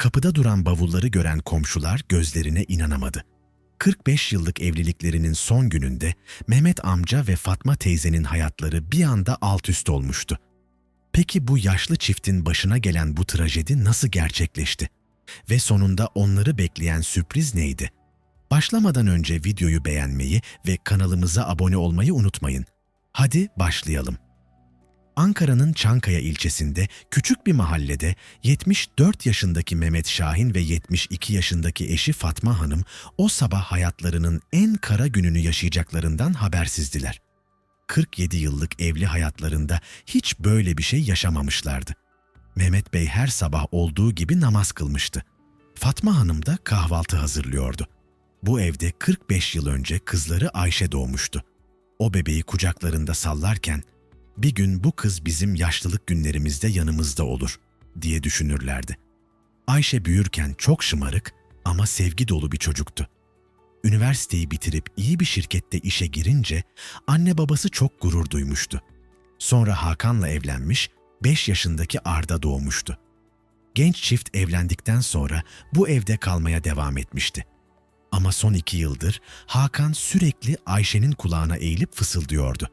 Kapıda duran bavulları gören komşular gözlerine inanamadı. 45 yıllık evliliklerinin son gününde Mehmet amca ve Fatma teyzenin hayatları bir anda alt üst olmuştu. Peki bu yaşlı çiftin başına gelen bu trajedi nasıl gerçekleşti? Ve sonunda onları bekleyen sürpriz neydi? Başlamadan önce videoyu beğenmeyi ve kanalımıza abone olmayı unutmayın. Hadi başlayalım. Ankara'nın Çankaya ilçesinde küçük bir mahallede 74 yaşındaki Mehmet Şahin ve 72 yaşındaki eşi Fatma Hanım o sabah hayatlarının en kara gününü yaşayacaklarından habersizdiler. 47 yıllık evli hayatlarında hiç böyle bir şey yaşamamışlardı. Mehmet Bey her sabah olduğu gibi namaz kılmıştı. Fatma Hanım da kahvaltı hazırlıyordu. Bu evde 45 yıl önce kızları Ayşe doğmuştu. O bebeği kucaklarında sallarken bir gün bu kız bizim yaşlılık günlerimizde yanımızda olur diye düşünürlerdi. Ayşe büyürken çok şımarık ama sevgi dolu bir çocuktu. Üniversiteyi bitirip iyi bir şirkette işe girince anne babası çok gurur duymuştu. Sonra Hakan'la evlenmiş, 5 yaşındaki Arda doğmuştu. Genç çift evlendikten sonra bu evde kalmaya devam etmişti. Ama son iki yıldır Hakan sürekli Ayşe'nin kulağına eğilip fısıldıyordu.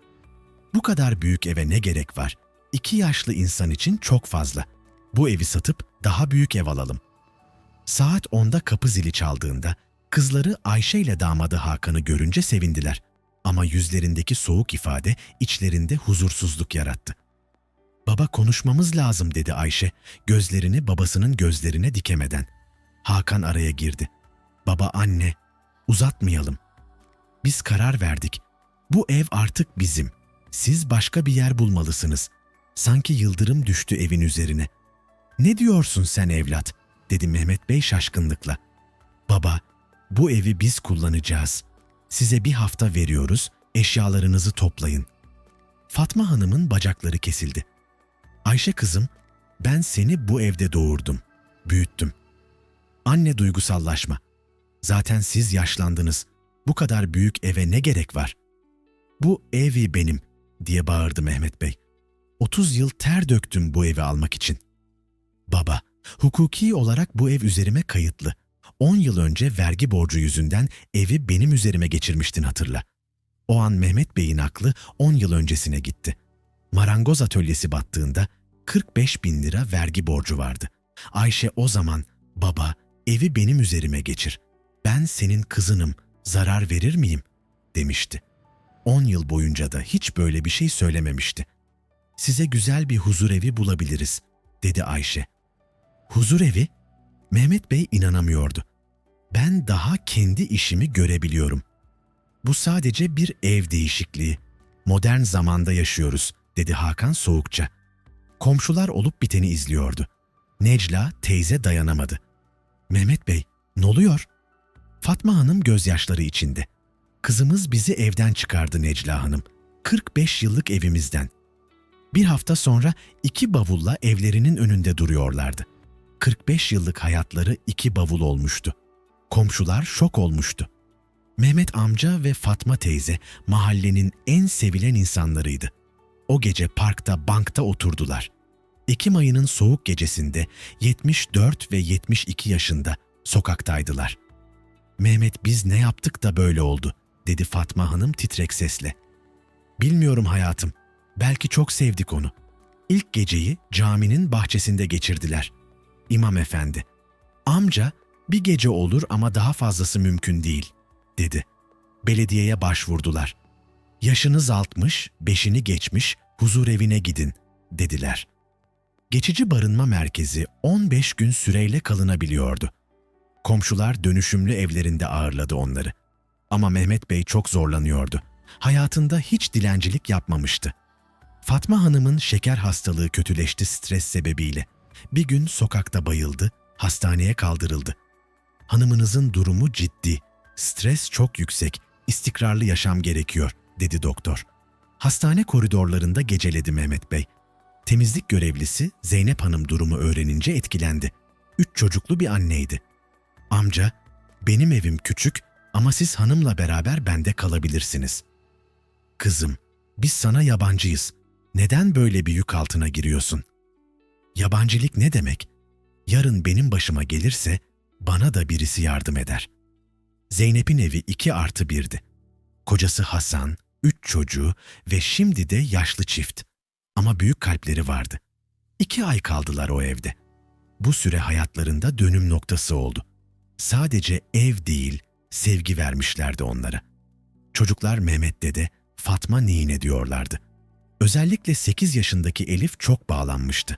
Bu kadar büyük eve ne gerek var? İki yaşlı insan için çok fazla. Bu evi satıp daha büyük ev alalım. Saat 10'da kapı zili çaldığında kızları Ayşe ile damadı Hakan'ı görünce sevindiler. Ama yüzlerindeki soğuk ifade içlerinde huzursuzluk yarattı. Baba konuşmamız lazım dedi Ayşe, gözlerini babasının gözlerine dikemeden. Hakan araya girdi. Baba anne, uzatmayalım. Biz karar verdik. Bu ev artık bizim. Siz başka bir yer bulmalısınız. Sanki yıldırım düştü evin üzerine. Ne diyorsun sen evlat? dedi Mehmet Bey şaşkınlıkla. Baba, bu evi biz kullanacağız. Size bir hafta veriyoruz, eşyalarınızı toplayın. Fatma Hanım'ın bacakları kesildi. Ayşe kızım, ben seni bu evde doğurdum, büyüttüm. Anne duygusallaşma. Zaten siz yaşlandınız. Bu kadar büyük eve ne gerek var? Bu evi benim diye bağırdı Mehmet Bey. 30 yıl ter döktüm bu evi almak için. Baba, hukuki olarak bu ev üzerime kayıtlı. 10 yıl önce vergi borcu yüzünden evi benim üzerime geçirmiştin hatırla. O an Mehmet Bey'in aklı 10 yıl öncesine gitti. Marangoz atölyesi battığında 45 bin lira vergi borcu vardı. Ayşe o zaman, baba evi benim üzerime geçir. Ben senin kızınım, zarar verir miyim? demişti. 10 yıl boyunca da hiç böyle bir şey söylememişti. Size güzel bir huzur evi bulabiliriz, dedi Ayşe. Huzur evi? Mehmet Bey inanamıyordu. Ben daha kendi işimi görebiliyorum. Bu sadece bir ev değişikliği. Modern zamanda yaşıyoruz, dedi Hakan soğukça. Komşular olup biteni izliyordu. Necla teyze dayanamadı. Mehmet Bey, ne oluyor? Fatma Hanım gözyaşları içinde. Kızımız bizi evden çıkardı Necla Hanım. 45 yıllık evimizden. Bir hafta sonra iki bavulla evlerinin önünde duruyorlardı. 45 yıllık hayatları iki bavul olmuştu. Komşular şok olmuştu. Mehmet amca ve Fatma teyze mahallenin en sevilen insanlarıydı. O gece parkta bankta oturdular. Ekim ayının soğuk gecesinde 74 ve 72 yaşında sokaktaydılar. Mehmet biz ne yaptık da böyle oldu dedi Fatma Hanım titrek sesle. Bilmiyorum hayatım. Belki çok sevdik onu. İlk geceyi caminin bahçesinde geçirdiler. İmam efendi. Amca bir gece olur ama daha fazlası mümkün değil dedi. Belediyeye başvurdular. Yaşınız altmış, beşini geçmiş, huzur evine gidin dediler. Geçici barınma merkezi 15 gün süreyle kalınabiliyordu. Komşular dönüşümlü evlerinde ağırladı onları. Ama Mehmet Bey çok zorlanıyordu. Hayatında hiç dilencilik yapmamıştı. Fatma Hanım'ın şeker hastalığı kötüleşti stres sebebiyle. Bir gün sokakta bayıldı, hastaneye kaldırıldı. Hanımınızın durumu ciddi, stres çok yüksek, istikrarlı yaşam gerekiyor, dedi doktor. Hastane koridorlarında geceledi Mehmet Bey. Temizlik görevlisi Zeynep Hanım durumu öğrenince etkilendi. Üç çocuklu bir anneydi. Amca, benim evim küçük ama siz hanımla beraber bende kalabilirsiniz. Kızım, biz sana yabancıyız. Neden böyle bir yük altına giriyorsun? Yabancılık ne demek? Yarın benim başıma gelirse bana da birisi yardım eder. Zeynep'in evi iki artı birdi. Kocası Hasan, üç çocuğu ve şimdi de yaşlı çift. Ama büyük kalpleri vardı. İki ay kaldılar o evde. Bu süre hayatlarında dönüm noktası oldu. Sadece ev değil, sevgi vermişlerdi onlara. Çocuklar Mehmet dede, Fatma nine diyorlardı. Özellikle 8 yaşındaki Elif çok bağlanmıştı.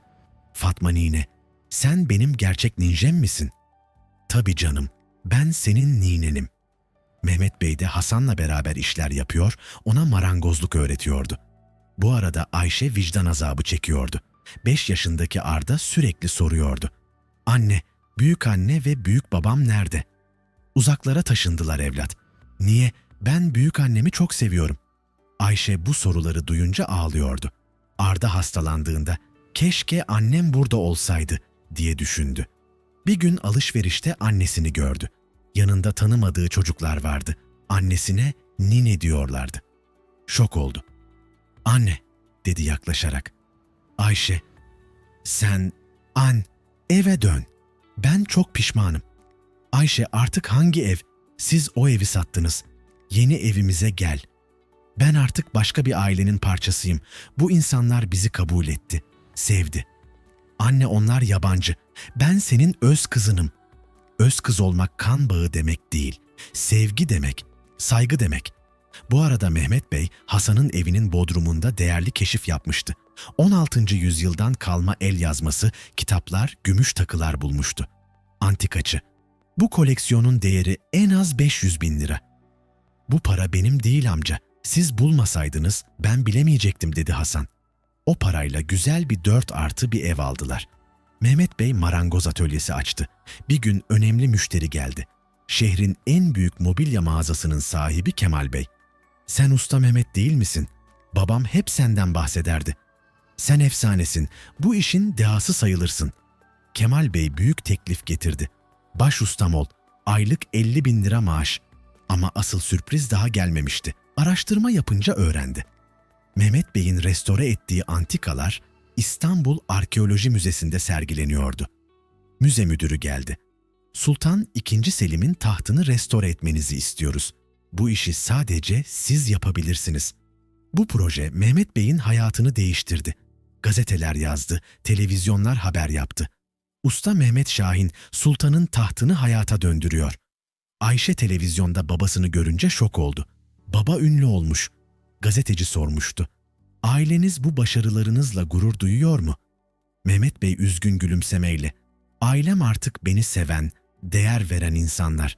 Fatma nine, sen benim gerçek ninjem misin? Tabii canım, ben senin ninenim. Mehmet Bey de Hasan'la beraber işler yapıyor, ona marangozluk öğretiyordu. Bu arada Ayşe vicdan azabı çekiyordu. 5 yaşındaki Arda sürekli soruyordu. Anne, büyük anne ve büyük babam nerede? Uzaklara taşındılar evlat. Niye? Ben büyük annemi çok seviyorum. Ayşe bu soruları duyunca ağlıyordu. Arda hastalandığında keşke annem burada olsaydı diye düşündü. Bir gün alışverişte annesini gördü. Yanında tanımadığı çocuklar vardı. Annesine nine diyorlardı. Şok oldu. Anne dedi yaklaşarak. Ayşe, sen, an, eve dön. Ben çok pişmanım. Ayşe artık hangi ev? Siz o evi sattınız. Yeni evimize gel. Ben artık başka bir ailenin parçasıyım. Bu insanlar bizi kabul etti, sevdi. Anne onlar yabancı. Ben senin öz kızınım. Öz kız olmak kan bağı demek değil. Sevgi demek, saygı demek. Bu arada Mehmet Bey, Hasan'ın evinin bodrumunda değerli keşif yapmıştı. 16. yüzyıldan kalma el yazması, kitaplar, gümüş takılar bulmuştu. Antikacı. Bu koleksiyonun değeri en az 500 bin lira. Bu para benim değil amca. Siz bulmasaydınız ben bilemeyecektim dedi Hasan. O parayla güzel bir 4 artı bir ev aldılar. Mehmet Bey marangoz atölyesi açtı. Bir gün önemli müşteri geldi. Şehrin en büyük mobilya mağazasının sahibi Kemal Bey. Sen usta Mehmet değil misin? Babam hep senden bahsederdi. Sen efsanesin, bu işin dehası sayılırsın. Kemal Bey büyük teklif getirdi. Baş ustam ol, aylık 50 bin lira maaş. Ama asıl sürpriz daha gelmemişti. Araştırma yapınca öğrendi. Mehmet Bey'in restore ettiği antikalar İstanbul Arkeoloji Müzesi'nde sergileniyordu. Müze müdürü geldi. Sultan II. Selim'in tahtını restore etmenizi istiyoruz. Bu işi sadece siz yapabilirsiniz. Bu proje Mehmet Bey'in hayatını değiştirdi. Gazeteler yazdı, televizyonlar haber yaptı. Usta Mehmet Şahin sultanın tahtını hayata döndürüyor. Ayşe televizyonda babasını görünce şok oldu. Baba ünlü olmuş. Gazeteci sormuştu. Aileniz bu başarılarınızla gurur duyuyor mu? Mehmet Bey üzgün gülümsemeyle. Ailem artık beni seven, değer veren insanlar.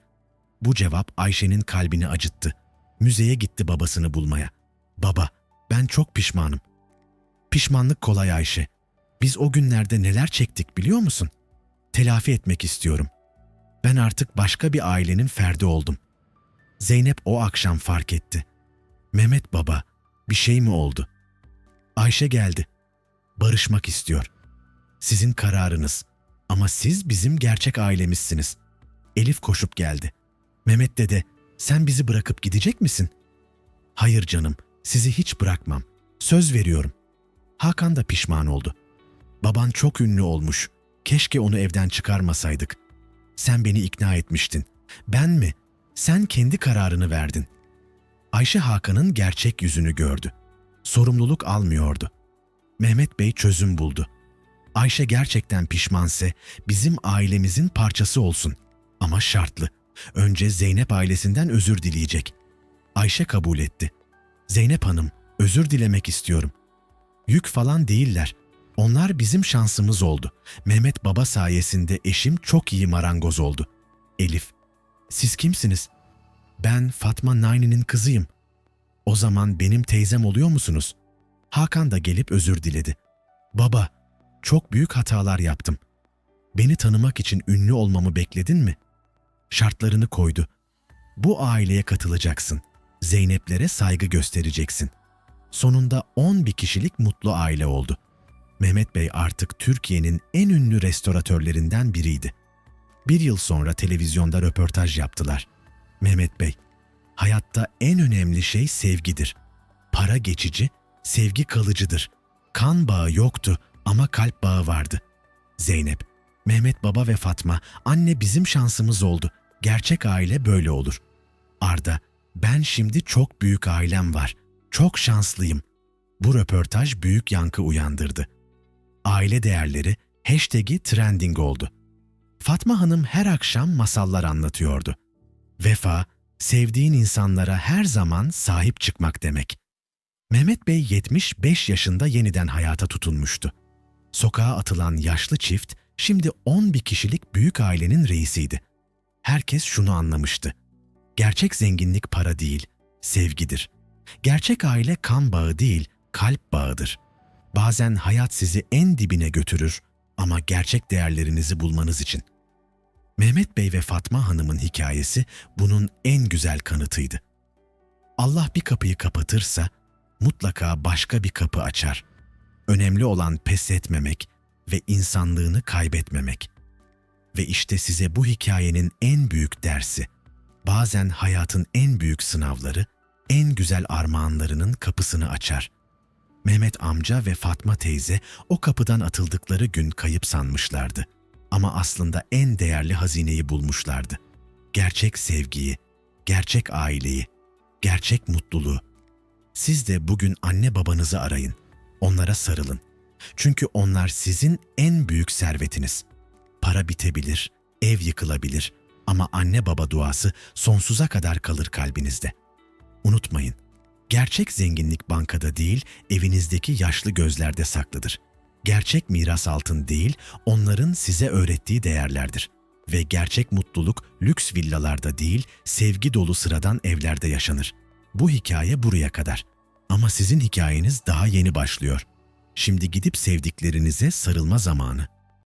Bu cevap Ayşe'nin kalbini acıttı. Müzeye gitti babasını bulmaya. Baba, ben çok pişmanım. Pişmanlık kolay Ayşe. Biz o günlerde neler çektik biliyor musun? Telafi etmek istiyorum. Ben artık başka bir ailenin ferdi oldum. Zeynep o akşam fark etti. Mehmet baba, bir şey mi oldu? Ayşe geldi. Barışmak istiyor. Sizin kararınız. Ama siz bizim gerçek ailemizsiniz. Elif koşup geldi. Mehmet dede, sen bizi bırakıp gidecek misin? Hayır canım, sizi hiç bırakmam. Söz veriyorum. Hakan da pişman oldu. Baban çok ünlü olmuş. Keşke onu evden çıkarmasaydık. Sen beni ikna etmiştin. Ben mi? Sen kendi kararını verdin. Ayşe Hakan'ın gerçek yüzünü gördü. Sorumluluk almıyordu. Mehmet Bey çözüm buldu. Ayşe gerçekten pişmanse bizim ailemizin parçası olsun. Ama şartlı. Önce Zeynep ailesinden özür dileyecek. Ayşe kabul etti. Zeynep Hanım, özür dilemek istiyorum. Yük falan değiller. Onlar bizim şansımız oldu. Mehmet Baba sayesinde eşim çok iyi marangoz oldu. Elif, siz kimsiniz? Ben Fatma Nayni'nin kızıyım. O zaman benim teyzem oluyor musunuz? Hakan da gelip özür diledi. Baba, çok büyük hatalar yaptım. Beni tanımak için ünlü olmamı bekledin mi? Şartlarını koydu. Bu aileye katılacaksın. Zeyneplere saygı göstereceksin. Sonunda 10 bir kişilik mutlu aile oldu. Mehmet Bey artık Türkiye'nin en ünlü restoratörlerinden biriydi. Bir yıl sonra televizyonda röportaj yaptılar. Mehmet Bey, hayatta en önemli şey sevgidir. Para geçici, sevgi kalıcıdır. Kan bağı yoktu ama kalp bağı vardı. Zeynep, Mehmet baba ve Fatma, anne bizim şansımız oldu. Gerçek aile böyle olur. Arda, ben şimdi çok büyük ailem var. Çok şanslıyım. Bu röportaj büyük yankı uyandırdı. Aile değerleri hashtag'i trending oldu. Fatma Hanım her akşam masallar anlatıyordu. Vefa, sevdiğin insanlara her zaman sahip çıkmak demek. Mehmet Bey 75 yaşında yeniden hayata tutunmuştu. Sokağa atılan yaşlı çift şimdi 11 kişilik büyük ailenin reisiydi. Herkes şunu anlamıştı. Gerçek zenginlik para değil, sevgidir. Gerçek aile kan bağı değil, kalp bağıdır. Bazen hayat sizi en dibine götürür ama gerçek değerlerinizi bulmanız için. Mehmet Bey ve Fatma Hanım'ın hikayesi bunun en güzel kanıtıydı. Allah bir kapıyı kapatırsa mutlaka başka bir kapı açar. Önemli olan pes etmemek ve insanlığını kaybetmemek. Ve işte size bu hikayenin en büyük dersi. Bazen hayatın en büyük sınavları, en güzel armağanlarının kapısını açar. Mehmet amca ve Fatma teyze o kapıdan atıldıkları gün kayıp sanmışlardı. Ama aslında en değerli hazineyi bulmuşlardı. Gerçek sevgiyi, gerçek aileyi, gerçek mutluluğu. Siz de bugün anne babanızı arayın. Onlara sarılın. Çünkü onlar sizin en büyük servetiniz. Para bitebilir, ev yıkılabilir ama anne baba duası sonsuza kadar kalır kalbinizde. Unutmayın, gerçek zenginlik bankada değil, evinizdeki yaşlı gözlerde saklıdır. Gerçek miras altın değil, onların size öğrettiği değerlerdir. Ve gerçek mutluluk lüks villalarda değil, sevgi dolu sıradan evlerde yaşanır. Bu hikaye buraya kadar. Ama sizin hikayeniz daha yeni başlıyor. Şimdi gidip sevdiklerinize sarılma zamanı.